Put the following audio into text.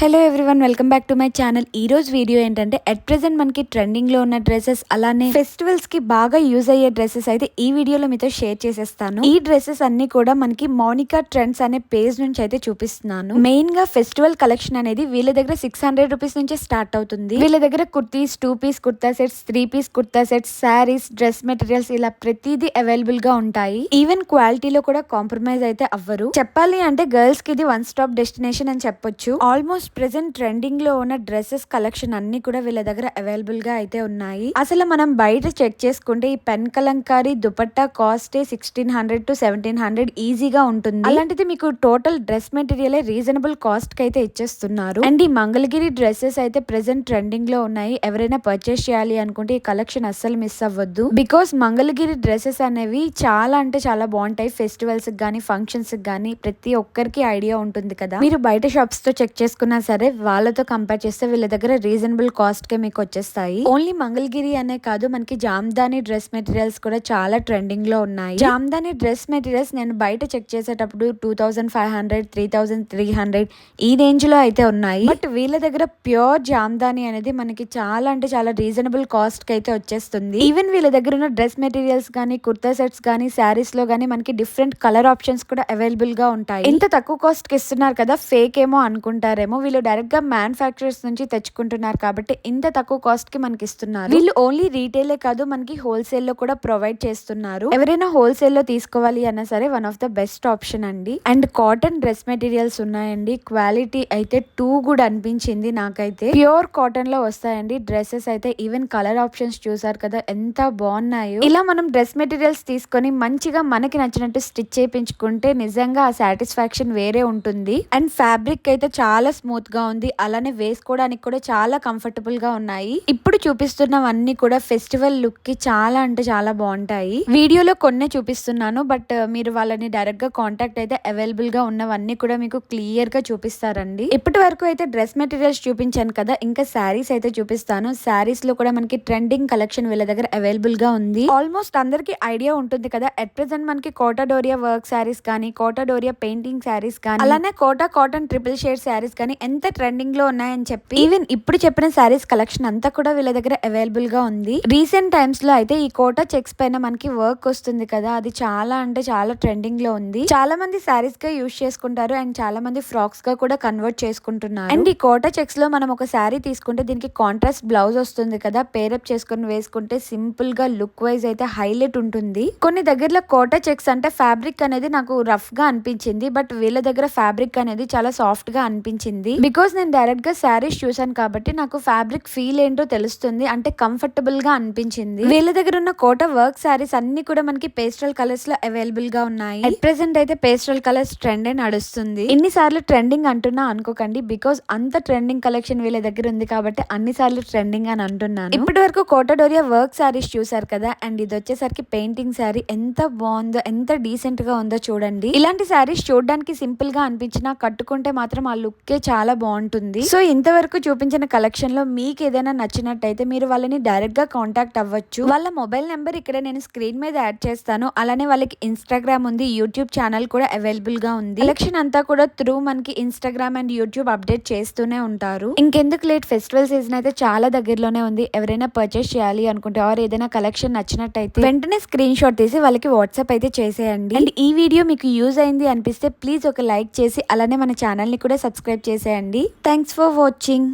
Hello everyone welcome back to my channel ఈ రోజు video ఏంటంటే అట్ ప్రెసెంట్ మనకి ట్రెండింగ్లో ఉన్న డ్రెస్సెస్ అలానే ఫెస్టివల్స్కి బాగా యూజ్ అయ్యే డ్రెస్సెస్ అయితే ఈ వీడియోలో మీతో షేర్ చేసేస్తాను. ఈ డ్రెస్సెస్ అన్ని కూడా మనకి మౌనికా ట్రెండ్స్ అనే పేజ్ నుంచి అయితే చూపిస్తున్నాను. మెయిన్గా ఫెస్టివల్ కలెక్షన్ అనేది వీళ్ళ దగ్గర సిక్స్ హండ్రెడ్ రూపీస్ నుంచి స్టార్ట్ అవుతుంది. వీళ్ళ దగ్గర kurtis two piece kurta sets three piece kurta sets saris dress materials ఇలా ప్రతిదీ అవైలబుల్గా ఉంటాయి. ఈవెన్ క్వాలిటీలో కూడా కాంప్రమైజ్ అయితే అవ్వరు. చెప్పాలి అంటే గర్ల్స్కి ఇది వన్ స్టాప్ డెస్టినేషన్ అని చెప్పొచ్చు. ఆల్మోస్ట్ ప్రెసెంట్ ట్రెండింగ్లో ఉన్న డ్రెస్సెస్ కలెక్షన్ అన్ని కూడా వీళ్ళ దగ్గర అవైలబుల్గా అయితే ఉన్నాయి. అసలు మనం బయట చెక్ చేసుకుంటే ఈ pen Kalamkari dupatta cost sixteen hundred to seventeen hundred ఈజీగా ఉంటుంది. అలాంటిది మీకు టోటల్ డ్రెస్ మెటీరియల్ రీజనబుల్ కాస్ట్కి అయితే ఇచ్చేస్తున్నారు. అండ్ ఈ మంగళగిరి డ్రెస్సెస్ అయితే ప్రెసెంట్ ట్రెండింగ్లో ఉన్నాయి. ఎవరైనా పర్చేస్ చేయాలి అనుకుంటే ఈ కలెక్షన్ అస్సలు మిస్ అవ్వద్దు. బికాస్ మంగళగిరి డ్రెస్సెస్ అనేవి చాలా అంటే చాలా బాగుంటాయి. ఫెస్టివల్స్ కానీ ఫంక్షన్స్ కానీ ప్రతి ఒక్కరికి ఐడియా ఉంటుంది కదా. మీరు బయట షాప్స్తో చెక్ చేసుకున్న సరే వాళ్ళతో కంపేర్ చేస్తే వీళ్ళ దగ్గర రీజనబుల్ కాస్ట్కే మీకు వచ్చేస్తాయి. ఓన్లీ మంగళగిరి అనే కాదు మనకి జామ్దాని డ్రెస్ మెటీరియల్స్ కూడా చాలా ట్రెండింగ్లో ఉన్నాయి. జామ్దాని డ్రెస్ మెటీరియల్స్ నేను బయట చెక్ చేసేటప్పుడు two thousand five hundred three thousand three hundred ఈ రేంజ్లో అయితే ఉన్నాయి. బట్ వీళ్ళ దగ్గర ప్యూర్ జామ్దాని అనేది మనకి చాలా అంటే చాలా రీజనబుల్ కాస్ట్కి అయితే వచ్చేస్తుంది. ఈవెన్ వీళ్ళ దగ్గర ఉన్న డ్రెస్ మెటీరియల్స్ కానీ కుర్తా సెట్స్ కానీ శారీస్లో కానీ మనకి డిఫరెంట్ కలర్ ఆప్షన్స్ కూడా అవైలబుల్గా ఉంటాయి. ఇంత తక్కువ కాస్ట్కి ఇస్తున్నారు కదా ఫేక్ ఏమో అనుకుంటారేమో వీళ్ళు డైరెక్ట్గా మ్యానుఫాక్చరర్స్ నుంచి తెచ్చుకుంటున్నారు కాబట్టి ఇంత తక్కువ కాస్ట్కి మనకి ఇస్తున్నారు వీళ్ళు ఓన్లీ రీటైలే కాదు మనకి హోల్సేల్లో కూడా ప్రొవైడ్ చేస్తున్నారు. ఎవరైనా హోల్సేల్లో తీసుకోవాలి అన్నా సరే one of the best option అండి. అండ్ కాటన్ డ్రెస్ మెటీరియల్స్ ఉన్నాయండి. క్వాలిటీ అయితే టూ గుడ్ అనిపించింది నాకైతే. ప్యూర్ కాటన్లో వస్తాయండి. డ్రెస్సెస్ అయితే ఈవెన్ కలర్ ఆప్షన్స్ చూసారు కదా ఎంత బాగున్నాయో. ఇలా మనం డ్రెస్ మెటీరియల్స్ తీసుకొని మంచిగా మనకి నచ్చినట్టు స్టిచ్ చేయించుకుంటే నిజంగా ఆ సాటిస్ఫాక్షన్ వేరే ఉంటుంది. అండ్ ఫ్యాబ్రిక్ అయితే చాలా స్మూత్ గా ఉంది. అలానే వేసుకోవడానికి కూడా చాలా కంఫర్టబుల్గా ఉన్నాయి. ఇప్పుడు చూపిస్తున్నవన్నీ కూడా ఫెస్టివల్ లుక్కి చాలా అంటే చాలా బాగుంటాయి. వీడియోలో కొన్ని చూపిస్తున్నాను. బట్ మీరు వాళ్ళని డైరెక్ట్గా కాంటాక్ట్ అయితే అవైలబుల్గా ఉన్నవన్నీ కూడా మీకు క్లియర్గా చూపిస్తారండి. ఇప్పటి వరకు అయితే డ్రెస్ మెటీరియల్స్ చూపించాను కదా. ఇంకా శారీస్ అయితే చూపిస్తాను. శారీస్లో కూడా మనకి ట్రెండింగ్ కలెక్షన్ వీళ్ళ దగ్గర అవైలబుల్గా ఉంది. ఆల్మోస్ట్ అందరికి ఐడియా ఉంటుంది కదా. అట్ ప్రెసెంట్ మనకి కోటా డోరియా వర్క్ శారీస్ కానీ కోటా డోరియా పెయింటింగ్ శారీస్ కానీ అలానే Kota cotton triple shade saris కానీ ఎంత ట్రెండింగ్లో ఉన్నాయని చెప్పి ఈవెన్ ఇప్పుడు చెప్పిన శారీస్ కలెక్షన్ అంతా కూడా వీళ్ళ దగ్గర అవైలబుల్గా ఉంది. రీసెంట్ టైమ్స్లో అయితే ఈ కోటా చెక్స్ పైన మనకి వర్క్ వస్తుంది కదా అది చాలా అంటే చాలా ట్రెండింగ్లో ఉంది. చాలా మంది శారీస్గా యూస్ చేసుకుంటారు అండ్ చాలా మంది ఫ్రాక్స్గా కూడా కన్వర్ట్ చేసుకుంటున్నారు. అండ్ ఈ కోటా చెక్స్లో మనం ఒక శారీ తీసుకుంటే దీనికి కాంట్రాస్ట్ బ్లౌజ్ వస్తుంది కదా పేరప్ చేసుకుని వేసుకుంటే సింపుల్గా లుక్ వైజ్ అయితే హైలైట్ ఉంటుంది. కొన్ని దగ్గరలో కోటా చెక్స్ అంటే ఫ్యాబ్రిక్ అనేది నాకు రఫ్గా అనిపించింది బట్ వీళ్ళ దగ్గర ఫ్యాబ్రిక్ అనేది చాలా సాఫ్ట్గా అనిపించింది. బికాస్ నేను డైరెక్ట్గా శారీస్ చూసాను కాబట్టి నాకు ఫ్యాబ్రిక్ ఫీల్ ఏంటో తెలుస్తుంది. అంటే కంఫర్టబుల్గా అనిపించింది. వీళ్ళ దగ్గర ఉన్న కోట వర్క్ శారీస్ అన్ని కూడా మనకి పేస్టల్ కలర్స్లో అవైలబుల్గా ఉన్నాయి. అట్ ప్రెసెంట్ అయితే పేస్టల్ కలర్స్ ట్రెండ్ నడుస్తుంది. ఎన్నిసార్లు ట్రెండింగ్ అంటున్నా అనుకోకండి. బికాస్ అంత ట్రెండింగ్ కలెక్షన్ వీళ్ళ దగ్గర ఉంది కాబట్టి అన్ని సార్లు ట్రెండింగ్ అని అంటున్నాను. ఇప్పటి వరకు కోటడోరియా వర్క్ శారీస్ చూసారు కదా. అండ్ ఇది వచ్చేసరికి పెయింటింగ్ శారీ ఎంత బాగుందో ఎంత డీసెంట్గా ఉందో చూడండి. ఇలాంటి శారీస్ చూడడానికి సింపుల్గా అనిపించినా కట్టుకుంటే మాత్రం ఆ లుక్ చాలా చాలా బాగుంటుంది. సో ఇంతవరకు చూపించిన కలెక్షన్లో మీకు ఏదైనా నచ్చినట్టయితే మీరు వాళ్ళని డైరెక్ట్గా కాంటాక్ట్ అవ్వచ్చు. వాళ్ళ మొబైల్ నెంబర్ ఇక్కడ నేను స్క్రీన్ మీద యాడ్ చేస్తాను. అలానే వాళ్ళకి ఇన్స్టాగ్రామ్ ఉంది యూట్యూబ్ ఛానల్ కూడా అవైలబుల్గా ఉంది. కలెక్షన్ అంతా కూడా త్రూ మనకి ఇన్స్టాగ్రామ్ అండ్ యూట్యూబ్ అప్డేట్ చేస్తూనే ఉంటారు. ఇంకెందుకు లేట్ ఫెస్టివల్ సీజన్ అయితే చాలా దగ్గరలోనే ఉంది. ఎవరైనా పర్చేస్ చేయాలి అనుకుంటే ఆర్ ఏదైనా కలెక్షన్ నచ్చినట్టయితే వెంటనే స్క్రీన్ షాట్ తీసి వాళ్ళకి వాట్సాప్ అయితే చేసేయండి. అండ్ ఈ వీడియో మీకు యూజ్ అయింది అనిపిస్తే ప్లీజ్ ఒక లైక్ చేసి అలానే మన ఛానల్ని కూడా సబ్స్క్రైబ్ చేసేయండి థ్యాంక్స్ ఫర్ వాచింగ్